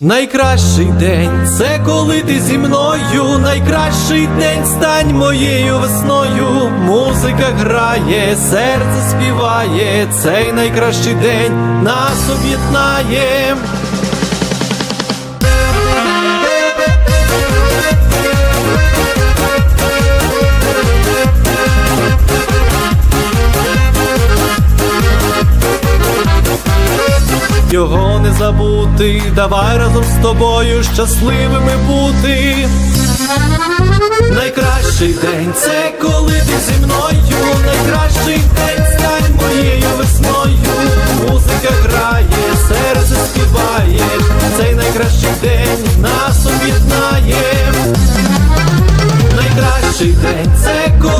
Найкращий день це коли ти зі мною. Найкращий день стань моєю весною. Музика грає, серце співає. Цей найкращий день нас об'єднає. його не забути. Давай разом з тобою щасливими бути. Найкращий день це коли ти зі мною. Найкращий день стань моєю весною. Музика грає, серце співає. Цей найкращий день нас об'єднає. Найкращий день це коли.